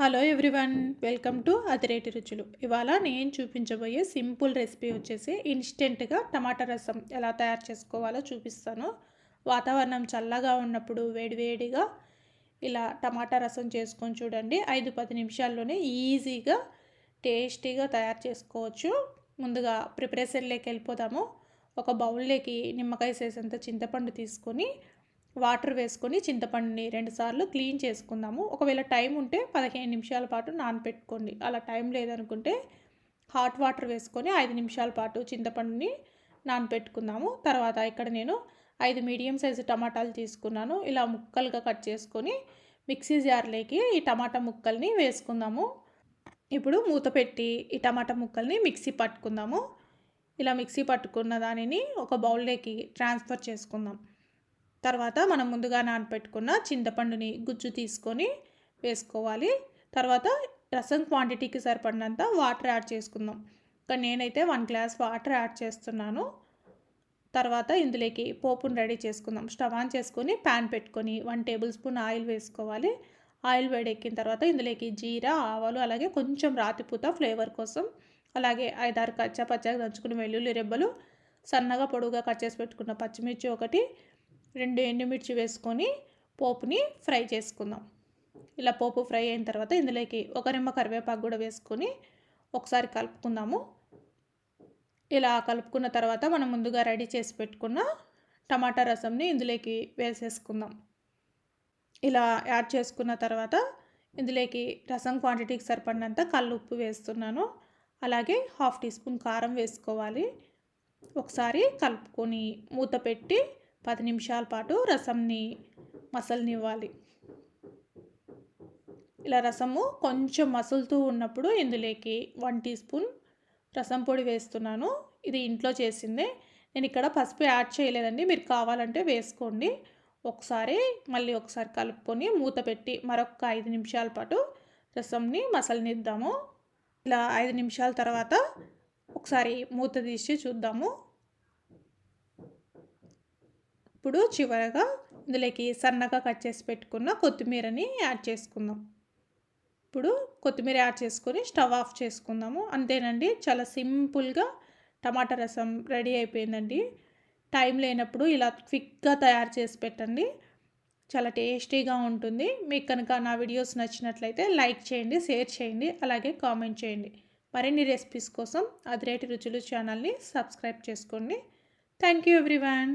Hello everyone welcome to అతిరేటి రుచులు. ఇవాళ నేను చూపించబోయే సింపుల్ రెసిపీ వచ్చేసి ఇన్స్టెంట్గా టమాటా రసం ఎలా తయారు చేసుకోవాలో చూపిస్తాను. వాతావరణం చల్లగా ఉన్నప్పుడు వేడివేడిగా ఇలా టమాటా రసం చేసుకొని చూడండి. ఐదు పది నిమిషాల్లోనే ఈజీగా టేస్టీగా తయారు చేసుకోవచ్చు. ముందుగా ప్రిపరేషన్లోకి వెళ్ళిపోదాము. ఒక బౌల్లోకి నిమ్మకాయ సేసేంత చింతపండు తీసుకొని వాటర్ వేసుకొని చింతపండుని రెండుసార్లు క్లీన్ చేసుకుందాము. ఒకవేళ టైం ఉంటే పదిహేను నిమిషాల పాటు నానపెట్టుకోండి. అలా టైం లేదనుకుంటే హాట్ వాటర్ వేసుకొని ఐదు నిమిషాల పాటు చింతపండుని నానపెట్టుకుందాము. తర్వాత ఇక్కడ నేను ఐదు మీడియం సైజు టమాటాలు తీసుకున్నాను. ఇలా ముక్కలుగా కట్ చేసుకొని మిక్సీ జార్లోకి ఈ టమాటా ముక్కల్ని వేసుకుందాము. ఇప్పుడు మూత పెట్టి ఈ టమాటా ముక్కల్ని మిక్సీ పట్టుకుందాము. ఇలా మిక్సీ పట్టుకున్న దానిని ఒక బౌల్లోకి ట్రాన్స్ఫర్ చేసుకుందాం. తర్వాత మనం ముందుగా నానపెట్టుకున్న చింతపండుని గుజ్జు తీసుకొని వేసుకోవాలి. తర్వాత రసం క్వాంటిటీకి సరిపడినంత వాటర్ యాడ్ చేసుకుందాం. ఇంకా నేనైతే వన్ గ్లాస్ వాటర్ యాడ్ చేస్తున్నాను. తర్వాత ఇందులోకి పోపును రెడీ చేసుకుందాం. స్టవ్ ఆన్ చేసుకొని ప్యాన్ పెట్టుకొని వన్ టేబుల్ స్పూన్ ఆయిల్ వేసుకోవాలి. ఆయిల్ వేడెక్కిన తర్వాత ఇందులోకి జీరా ఆవాలు అలాగే కొంచెం రాతిపూత ఫ్లేవర్ కోసం అలాగే ఐదారు కచ్చా పచ్చగా దంచుకుని వెల్లుల్లి రెబ్బలు సన్నగా పొడుగుగా కట్ చేసి పెట్టుకున్న పచ్చిమిర్చి ఒకటి రెండు ఎండుమిర్చి వేసుకొని పోపుని ఫ్రై చేసుకుందాం. ఇలా పోపు ఫ్రై అయిన తర్వాత ఇందులోకి ఒక నిమ్మ కరివేపాకు కూడా వేసుకొని ఒకసారి కలుపుకుందాము. ఇలా కలుపుకున్న తర్వాత మనం ముందుగా రెడీ చేసి పెట్టుకున్న టమాటా రసంని ఇందులోకి వేసేసుకుందాం. ఇలా యాడ్ చేసుకున్న తర్వాత ఇందులోకి రసం క్వాంటిటీకి సరిపడినంత కళ్ళు ఉప్పు వేస్తున్నాను. అలాగే హాఫ్ టీ స్పూన్ కారం వేసుకోవాలి. ఒకసారి కలుపుకొని మూత పెట్టి పది నిమిషాల పాటు రసంని మసలనివ్వాలి. ఇలా రసము కొంచెం మసులుతూ ఉన్నప్పుడు ఇందులోకి వన్ టీ స్పూన్ రసం పొడి వేస్తున్నాను. ఇది ఇంట్లో చేసిందే. నేను ఇక్కడ పసుపు యాడ్ చేయలేదండి. మీరు కావాలంటే వేసుకోండి. ఒకసారి మళ్ళీ ఒకసారి కలుపుకొని మూత పెట్టి మరొక ఐదు నిమిషాల పాటు రసంని మసలనిద్దాము. ఇలా ఐదు నిమిషాల తర్వాత ఒకసారి మూత తీసి చూద్దాము. ఇప్పుడు చివరగా ఇందులోకి సన్నగా కట్ చేసి పెట్టుకున్న కొత్తిమీరని యాడ్ చేసుకుందాం. ఇప్పుడు కొత్తిమీర యాడ్ చేసుకొని స్టవ్ ఆఫ్ చేసుకుందాము. అంతేనండి చాలా సింపుల్గా టమాటా రసం రెడీ అయిపోయిందండి. టైం లేనప్పుడు ఇలా క్విక్గా తయారు చేసి పెట్టండి. చాలా టేస్టీగా ఉంటుంది. మీకు కనుక నా వీడియోస్ నచ్చినట్లయితే లైక్ చేయండి షేర్ చేయండి అలాగే కామెంట్ చేయండి. మరిన్ని రెసిపీస్ కోసం అదిరేటి రుచులు ఛానల్ని సబ్స్క్రైబ్ చేసుకోండి. Thank you everyone.